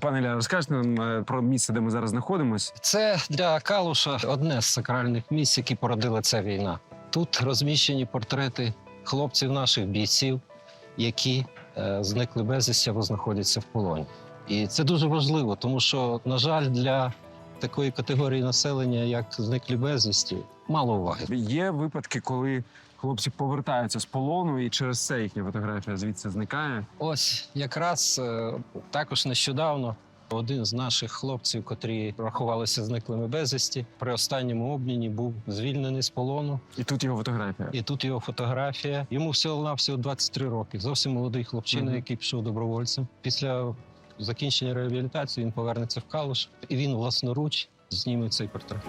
Пане Ля, розкажете нам е, про місце, де ми зараз знаходимося? Це для Калуша одне з сакральних місць, які породила ця війна. Тут розміщені портрети хлопців наших бійців, які е, зникли безвісті або знаходяться в полоні. І це дуже важливо, тому що, на жаль, для такої категорії населення, як зниклі безвісті, мало уваги. Є випадки, коли хлопці повертаються з полону, і через це їхня фотографія звідси зникає. Ось якраз е, також нещодавно один з наших хлопців, котрі рахувалися зниклими безвісті, при останньому обміні був звільнений з полону. І тут його фотографія. І тут його фотографія. Йому всього навсього 23 роки. Зовсім молодий хлопчина, Мгм. який пішов добровольцем. Після закінчення реабілітації він повернеться в Калуш, і він власноруч зніме цей портрет.